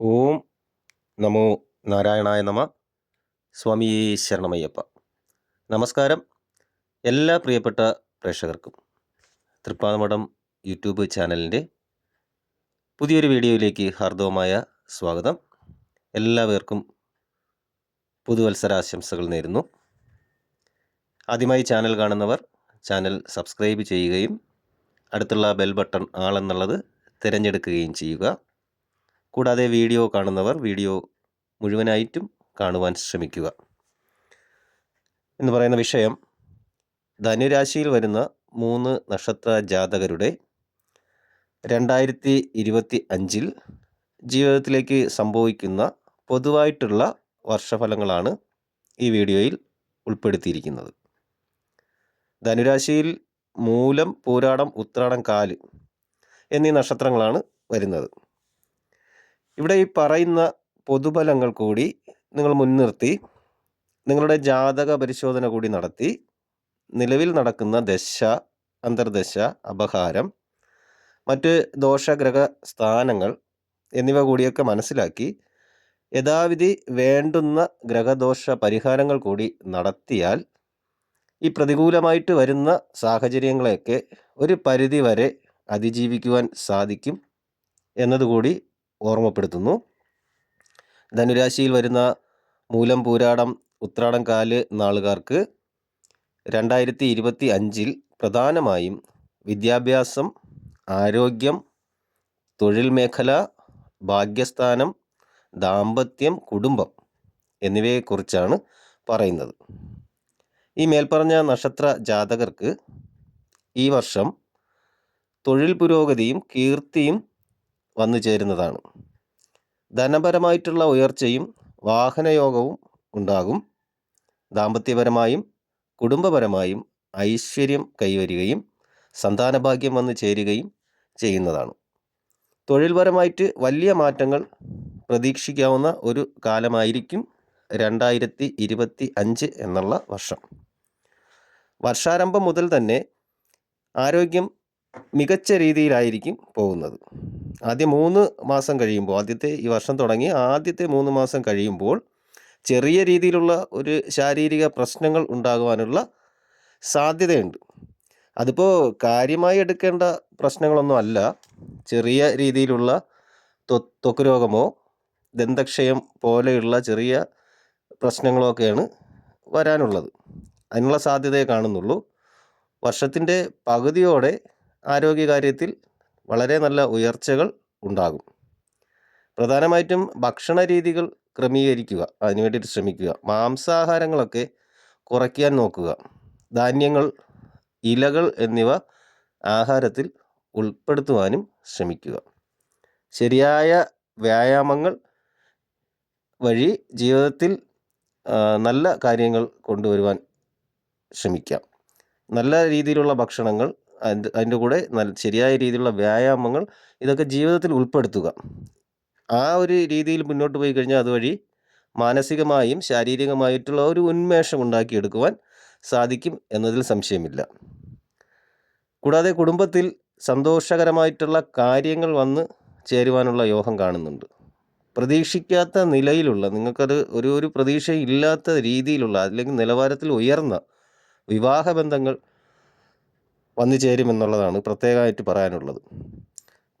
ഓം നമോ നാരായണായ നമ. സ്വാമി ശരണമയ്യപ്പ. നമസ്കാരം എല്ലാ പ്രിയപ്പെട്ട പ്രേക്ഷകർക്കും. തൃപ്പാതമഠം യൂട്യൂബ് ചാനലിന്റെ പുതിയൊരു വീഡിയോയിലേക്ക് ഹാർദവമായ സ്വാഗതം. എല്ലാവർക്കും പുതുവത്സരാശംസകൾ നേരുന്നു. ആദ്യമായി ചാനൽ കാണുന്നവർ ചാനൽ സബ്സ്ക്രൈബ് ചെയ്യുകയും അടുത്തുള്ള ബെൽ ബട്ടൺ ആളെന്നുള്ളത് തിരഞ്ഞെടുക്കുകയും ചെയ്യുക. കൂടാതെ വീഡിയോ കാണുന്നവർ വീഡിയോ മുഴുവനായിട്ടും കാണുവാൻ ശ്രമിക്കുക. എന്ന് പറയുന്ന വിഷയം ധനുരാശിയിൽ വരുന്ന മൂന്ന് നക്ഷത്ര ജാതകരുടെ രണ്ടായിരത്തി ഇരുപത്തി അഞ്ചിൽ ജീവിതത്തിലേക്ക് സംഭവിക്കുന്ന പൊതുവായിട്ടുള്ള വർഷഫലങ്ങളാണ് ഈ വീഡിയോയിൽ ഉൾപ്പെടുത്തിയിരിക്കുന്നത്. ധനുരാശിയിൽ മൂലം പൂരാടം ഉത്രാടം കാൽ എന്നീ നക്ഷത്രങ്ങളാണ് വരുന്നത്. ഇവിടെ ഈ പറയുന്ന പൊതുബലങ്ങൾ കൂടി നിങ്ങൾ മുൻനിർത്തി നിങ്ങളുടെ ജാതക പരിശോധന കൂടി നടത്തി നിലവിൽ നടക്കുന്ന ദശ അന്തർദശ അപഹാരം മറ്റ് ദോഷഗ്രഹ സ്ഥാനങ്ങൾ എന്നിവ കൂടിയൊക്കെ മനസ്സിലാക്കി യഥാവിധി വേണ്ടുന്ന ഗ്രഹദോഷ പരിഹാരങ്ങൾ കൂടി നടത്തിയാൽ ഈ പ്രതികൂലമായിട്ട് വരുന്ന സാഹചര്യങ്ങളെയൊക്കെ ഒരു പരിധി വരെ അതിജീവിക്കുവാൻ സാധിക്കും എന്നതുകൂടി ഓർമ്മപ്പെടുത്തുന്നു. ധനുരാശിയിൽ വരുന്ന മൂലം പൂരാടം ഉത്രാടം കാൽ നാളുകാർക്ക് രണ്ടായിരത്തി ഇരുപത്തി അഞ്ചിൽ പ്രധാനമായും വിദ്യാഭ്യാസം ആരോഗ്യം തൊഴിൽ മേഖല ഭാഗ്യസ്ഥാനം ദാമ്പത്യം കുടുംബം എന്നിവയെക്കുറിച്ചാണ് പറയുന്നത്. ഈ മേൽപ്പറഞ്ഞ നക്ഷത്ര ജാതകർക്ക് ഈ വർഷം തൊഴിൽ പുരോഗതിയും കീർത്തിയും വന്നു ചേരുന്നതാണ്. ധനപരമായിട്ടുള്ള ഉയർച്ചയും വാഹനയോഗവും ഉണ്ടാകും. ദാമ്പത്യപരമായും കുടുംബപരമായും ഐശ്വര്യം കൈവരികയും സന്താനഭാഗ്യം വന്നു ചേരുകയും ചെയ്യുന്നതാണ്. തൊഴിൽപരമായിട്ട് വലിയ മാറ്റങ്ങൾ പ്രതീക്ഷിക്കാവുന്ന ഒരു കാലമായിരിക്കും രണ്ടായിരത്തി ഇരുപത്തി അഞ്ച് എന്നുള്ള വർഷം. വർഷാരംഭം മുതൽ തന്നെ ആരോഗ്യം മികച്ച രീതിയിലായിരിക്കും പോകുന്നത്. ആദ്യ മൂന്ന് മാസം കഴിയുമ്പോൾ ആദ്യത്തെ ഈ വർഷം തുടങ്ങി ആദ്യത്തെ മൂന്ന് മാസം കഴിയുമ്പോൾ ചെറിയ രീതിയിലുള്ള ഒരു ശാരീരിക പ്രശ്നങ്ങൾ ഉണ്ടാകുവാനുള്ള സാധ്യതയുണ്ട്. അതിപ്പോൾ കാര്യമായി എടുക്കേണ്ട പ്രശ്നങ്ങളൊന്നും അല്ല. ചെറിയ രീതിയിലുള്ള ത്വക്ക് രോഗമോ ദന്തക്ഷയം പോലെയുള്ള ചെറിയ പ്രശ്നങ്ങളൊക്കെയാണ് വരാനുള്ളത്. അതിനുള്ള സാധ്യതയെ കാണുന്നുള്ളൂ. വർഷത്തിന്റെ പകുതിയോടെ ആരോഗ്യകാര്യത്തിൽ വളരെ നല്ല ഉയർച്ചകൾ ഉണ്ടാകും. പ്രധാനമായിട്ടും ഭക്ഷണ രീതികൾ ക്രമീകരിക്കുക അതിനു വേണ്ടിയിട്ട് ശ്രമിക്കുക. മാംസാഹാരങ്ങളൊക്കെ കുറയ്ക്കാൻ നോക്കുക. ധാന്യങ്ങൾ ഇലകൾ എന്നിവ ആഹാരത്തിൽ ഉൾപ്പെടുത്തുവാനും ശ്രമിക്കുക. ശരിയായ വ്യായാമങ്ങൾ വഴി ജീവിതത്തിൽ നല്ല കാര്യങ്ങൾ കൊണ്ടുവരുവാൻ ശ്രമിക്കാം. നല്ല രീതിയിലുള്ള ഭക്ഷണങ്ങൾ അതിന്റെ കൂടെ നല്ല ശരിയായ രീതിയിലുള്ള വ്യായാമങ്ങൾ ഇതൊക്കെ ജീവിതത്തിൽ ഉൾപ്പെടുത്തുക. ആ ഒരു രീതിയിൽ മുന്നോട്ട് പോയി കഴിഞ്ഞാൽ അതുവഴി മാനസികമായും ശാരീരികമായിട്ടുള്ള ഒരു ഉന്മേഷം ഉണ്ടാക്കിയെടുക്കുവാൻ സാധിക്കും എന്നതിൽ സംശയമില്ല. കൂടാതെ കുടുംബത്തിൽ സന്തോഷകരമായിട്ടുള്ള കാര്യങ്ങൾ വന്ന് ചേരുവാനുള്ള യോഗം കാണുന്നുണ്ട്. പ്രതീക്ഷിക്കാത്ത നിലയിലുള്ള നിങ്ങൾക്കത് ഒരു ഒരു പ്രതീക്ഷയില്ലാത്ത രീതിയിലുള്ള അല്ലെങ്കിൽ നിലവാരത്തിൽ ഉയർന്ന വിവാഹബന്ധങ്ങൾ വന്നു ചേരുമെന്നുള്ളതാണ് പ്രത്യേകമായിട്ട് പറയാനുള്ളത്.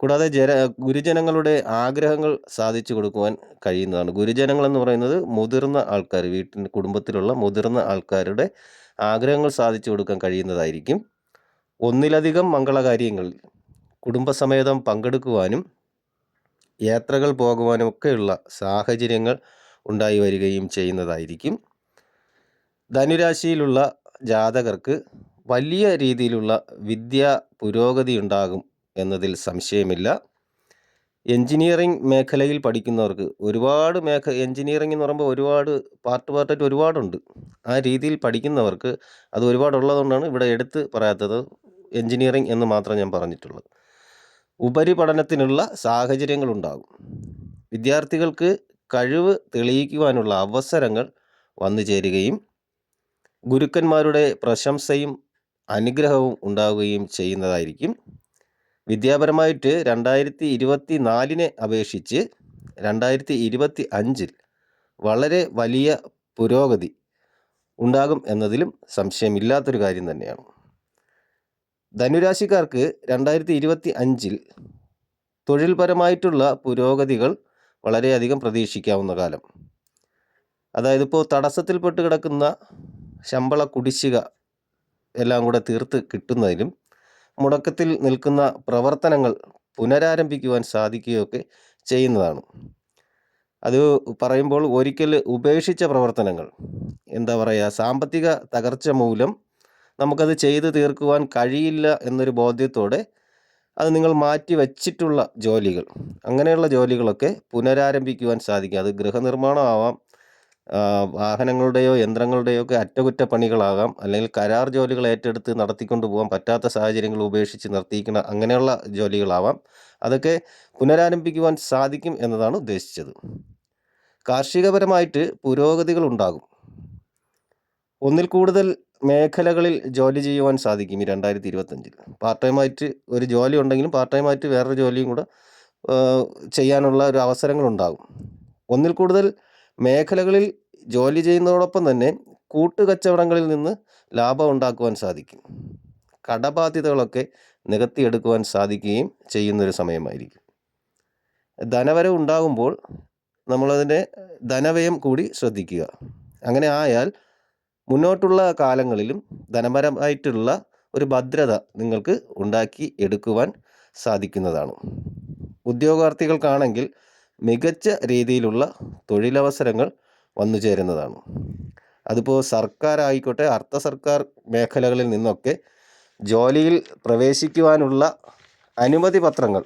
കൂടാതെ ജന ഗുരുജനങ്ങളുടെ ആഗ്രഹങ്ങൾ സാധിച്ചു കൊടുക്കുവാൻ കഴിയുന്നതാണ്. ഗുരുജനങ്ങൾ എന്ന് പറയുന്നത് മുതിർന്ന ആൾക്കാർ വീട്ടിന്റെ കുടുംബത്തിലുള്ള മുതിർന്ന ആൾക്കാരുടെ ആഗ്രഹങ്ങൾ സാധിച്ചു കൊടുക്കാൻ കഴിയുന്നതായിരിക്കും. ഒന്നിലധികം മംഗളകാര്യങ്ങൾ കുടുംബസമേതം പങ്കെടുക്കുവാനും യാത്രകൾ പോകുവാനും ഒക്കെയുള്ള സാഹചര്യങ്ങൾ ഉണ്ടായി വരികയും ചെയ്യുന്നതായിരിക്കും. ധനുരാശിയിലുള്ള ജാതകർക്ക് വലിയ രീതിയിലുള്ള വിദ്യാ പുരോഗതി ഉണ്ടാകും എന്നതിൽ സംശയമില്ല. എൻജിനീയറിംഗ് മേഖലയിൽ പഠിക്കുന്നവർക്ക് ഒരുപാട് മേഖ എൻജിനീയറിംഗ് എന്ന് പറയുമ്പോൾ ഒരുപാട് പാർട്ട് പാർട്ടായിട്ട് ഒരുപാടുണ്ട്. ആ രീതിയിൽ പഠിക്കുന്നവർക്ക് അത് ഒരുപാടുള്ളതുകൊണ്ടാണ് ഇവിടെ എടുത്ത് പറയാത്തത് എൻജിനീയറിംഗ് എന്ന് മാത്രം ഞാൻ പറഞ്ഞിട്ടുള്ളത്. ഉപരിപഠനത്തിനുള്ള സാഹചര്യങ്ങളുണ്ടാകും. വിദ്യാർത്ഥികൾക്ക് കഴിവ് തെളിയിക്കുവാനുള്ള അവസരങ്ങൾ വന്നു ചേരുകയും ഗുരുക്കന്മാരുടെ പ്രശംസയും അനുഗ്രഹവും ഉണ്ടാവുകയും ചെയ്യുന്നതായിരിക്കും. വിദ്യാപരമായിട്ട് രണ്ടായിരത്തി ഇരുപത്തി നാലിനെ അപേക്ഷിച്ച് രണ്ടായിരത്തി ഇരുപത്തി അഞ്ചിൽ വളരെ വലിയ പുരോഗതി ഉണ്ടാകും എന്നതിലും സംശയമില്ലാത്തൊരു കാര്യം തന്നെയാണ്. ധനുരാശിക്കാർക്ക് രണ്ടായിരത്തി ഇരുപത്തി അഞ്ചിൽ തൊഴിൽപരമായിട്ടുള്ള പുരോഗതികൾ വളരെയധികം പ്രതീക്ഷിക്കാവുന്ന കാലം. അതായത് ഇപ്പോൾ തടസ്സത്തിൽപ്പെട്ട് കിടക്കുന്ന ശമ്പള കുടിശ്ശിക എല്ലാം കൂടെ തീർത്ത് കിട്ടുന്നതിലും മുടക്കത്തിൽ നിൽക്കുന്ന പ്രവർത്തനങ്ങൾ പുനരാരംഭിക്കുവാൻ സാധിക്കുകയൊക്കെ ചെയ്യുന്നതാണ്. അത് പറയുമ്പോൾ ഒരിക്കൽ ഉപേക്ഷിച്ച പ്രവർത്തനങ്ങൾ എന്താ പറയുക സാമ്പത്തിക തകർച്ച മൂലം നമുക്കത് ചെയ്തു തീർക്കുവാൻ കഴിയില്ല എന്നൊരു ബോധ്യത്തോടെ അത് നിങ്ങൾ മാറ്റി വച്ചിട്ടുള്ള ജോലികൾ അങ്ങനെയുള്ള ജോലികളൊക്കെ പുനരാരംഭിക്കുവാൻ സാധിക്കും. അത് ഗൃഹനിർമ്മാണമാവാം ആ, വാഹനങ്ങളുടെയോ യന്ത്രങ്ങളുടെയോ ഒക്കെ അറ്റകുറ്റപ്പണികളാകാം. അല്ലെങ്കിൽ കരാർ ജോലികൾ ഏറ്റെടുത്ത് നടത്തിക്കൊണ്ട് പോകാൻ പറ്റാത്ത സാഹചര്യങ്ങൾ ഉപേക്ഷിച്ച് നിർത്തിയിരിക്കുന്ന അങ്ങനെയുള്ള ജോലികളാവാം. അതൊക്കെ പുനരാരംഭിക്കുവാൻ സാധിക്കും എന്നതാണ് ഉദ്ദേശിച്ചത്. കാർഷികപരമായിട്ട് പുരോഗതികൾ ഉണ്ടാകും. ഒന്നിൽ കൂടുതൽ മേഖലകളിൽ ജോലി ചെയ്യുവാൻ സാധിക്കും ഈ രണ്ടായിരത്തി ഇരുപത്തഞ്ചിൽ പാർട്ട് ടൈമായിട്ട് ഒരു ജോലി ഉണ്ടെങ്കിലും പാർട്ട് ടൈമായിട്ട് വേറൊരു ജോലിയും കൂടെ ചെയ്യാനുള്ള ഒരു അവസരങ്ങളുണ്ടാകും ഒന്നിൽ കൂടുതൽ മേഖലകളിൽ ജോലി ചെയ്യുന്നതോടൊപ്പം തന്നെ കൂട്ടുകച്ചവടങ്ങളിൽ നിന്ന് ലാഭം ഉണ്ടാക്കുവാൻ സാധിക്കും. കടബാധ്യതകളൊക്കെ നികത്തിയെടുക്കുവാൻ സാധിക്കുകയും ചെയ്യുന്നൊരു സമയമായിരിക്കും. ധനവരവ് ഉണ്ടാകുമ്പോൾ നമ്മളതിന്റെ ധനവ്യയം കൂടി ശ്രദ്ധിക്കുക. അങ്ങനെ ആയാൽ മുന്നോട്ടുള്ള കാലങ്ങളിലും ധനപരമായിട്ടുള്ള ഒരു ഭദ്രത നിങ്ങൾക്ക് ഉണ്ടാക്കി എടുക്കുവാൻ സാധിക്കുന്നതാണ്. ഉദ്യോഗാർത്ഥികൾക്കാണെങ്കിൽ മികച്ച രീതിയിലുള്ള തൊഴിലവസരങ്ങൾ വന്നു ചേരുന്നതാണ്. അതിപ്പോൾ സർക്കാരായിക്കോട്ടെ അർദ്ധ സർക്കാർ മേഖലകളിൽ നിന്നൊക്കെ ജോലിയിൽ പ്രവേശിക്കുവാനുള്ള അനുമതി പത്രങ്ങൾ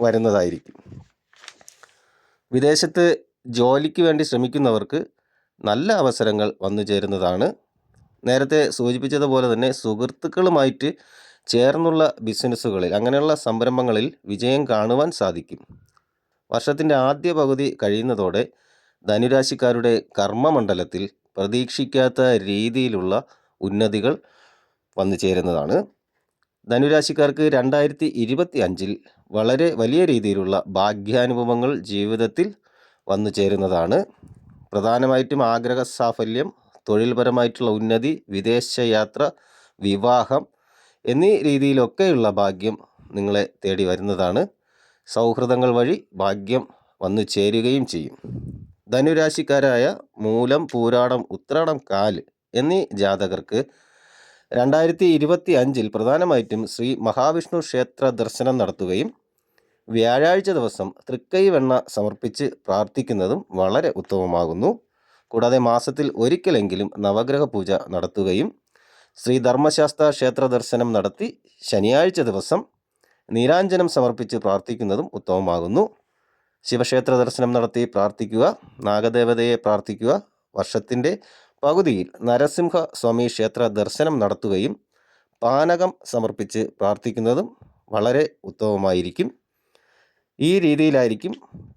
വരുന്നതായിരിക്കും. വിദേശത്ത് ജോലിക്ക് വേണ്ടി ശ്രമിക്കുന്നവർക്ക് നല്ല അവസരങ്ങൾ വന്നു ചേരുന്നതാണ്. നേരത്തെ സൂചിപ്പിച്ചതുപോലെ തന്നെ സുഹൃത്തുക്കളുമായിട്ട് ചേർന്നുള്ള ബിസിനസ്സുകളിൽ അങ്ങനെയുള്ള സംരംഭങ്ങളിൽ വിജയം കാണുവാൻ സാധിക്കും. വർഷത്തിന്റെ ആദ്യ പകുതി കഴിയുന്നതോടെ ധനുരാശിക്കാരുടെ കർമ്മമണ്ഡലത്തിൽ പ്രതീക്ഷിക്കാത്ത രീതിയിലുള്ള ഉന്നതികൾ വന്നു ചേരുന്നതാണ്. ധനുരാശിക്കാർക്ക് രണ്ടായിരത്തി ഇരുപത്തി അഞ്ചിൽ വളരെ വലിയ രീതിയിലുള്ള ഭാഗ്യാനുഭവങ്ങൾ ജീവിതത്തിൽ വന്നു ചേരുന്നതാണ്. പ്രധാനമായിട്ടും ആഗ്രഹ സാഫല്യം തൊഴിൽപരമായിട്ടുള്ള ഉന്നതി വിദേശയാത്ര വിവാഹം എന്നീ രീതിയിലൊക്കെയുള്ള ഭാഗ്യം നിങ്ങളെ തേടി വരുന്നതാണ്. സൗഹൃദങ്ങൾ വഴി ഭാഗ്യം വന്നു ചേരുകയും ചെയ്യും. ധനുരാശിക്കാരായ മൂലം പൂരാടം ഉത്രാടം കാൽ എന്നീ ജാതകർക്ക് രണ്ടായിരത്തി ഇരുപത്തി അഞ്ചിൽ പ്രധാനമായിട്ടും ശ്രീ മഹാവിഷ്ണു ക്ഷേത്ര ദർശനം നടത്തുകയും വ്യാഴാഴ്ച ദിവസം തൃക്കൈ വെണ്ണ സമർപ്പിച്ച് പ്രാർത്ഥിക്കുന്നതും വളരെ ഉത്തമമാകുന്നു. കൂടാതെ മാസത്തിൽ ഒരിക്കലെങ്കിലും നവഗ്രഹ പൂജ നടത്തുകയും ശ്രീ ധർമ്മശാസ്ത്ര ക്ഷേത്ര ദർശനം നടത്തി ശനിയാഴ്ച ദിവസം നീരാഞ്ജനം സമർപ്പിച്ച് പ്രാർത്ഥിക്കുന്നതും ഉത്തമമാകുന്നു. ശിവക്ഷേത്ര ദർശനം നടത്തി പ്രാർത്ഥിക്കുക നാഗദേവതയെ പ്രാർത്ഥിക്കുക വർഷത്തിന്റെ പകുതിയിൽ നരസിംഹ സ്വാമി ക്ഷേത്ര ദർശനം നടത്തുകയും പാനകം സമർപ്പിച്ച് പ്രാർത്ഥിക്കുന്നതും വളരെ ഉത്തമമായിരിക്കും. ഈ രീതിയിലായിരിക്കും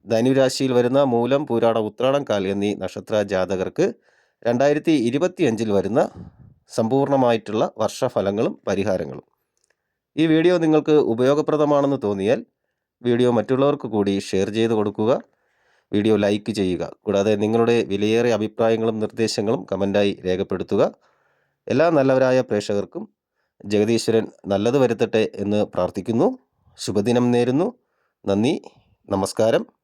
ധനുരാശിയിൽ വരുന്ന മൂലം പൂരാട ഉത്രാടം കാൽ എന്നീ നക്ഷത്ര ജാതകർക്ക് രണ്ടായിരത്തി ഇരുപത്തിയഞ്ചിൽ വരുന്ന സമ്പൂർണമായിട്ടുള്ള വർഷഫലങ്ങളും പരിഹാരങ്ങളും. ഈ വീഡിയോ നിങ്ങൾക്ക് ഉപയോഗപ്രദമാണെന്ന് തോന്നിയാൽ വീഡിയോ മറ്റുള്ളവർക്ക് കൂടി ഷെയർ ചെയ്ത് കൊടുക്കുക. വീഡിയോ ലൈക്ക് ചെയ്യുക. കൂടാതെ നിങ്ങളുടെ വിലയേറിയ അഭിപ്രായങ്ങളും നിർദ്ദേശങ്ങളും കമന്റായി രേഖപ്പെടുത്തുക. എല്ലാ നല്ലവരായ പ്രേക്ഷകർക്കും ജഗദീശ്വരൻ നല്ലത് വരുത്തട്ടെ എന്ന് പ്രാർത്ഥിക്കുന്നു. ശുഭദിനം നേരുന്നു. നന്ദി. നമസ്കാരം.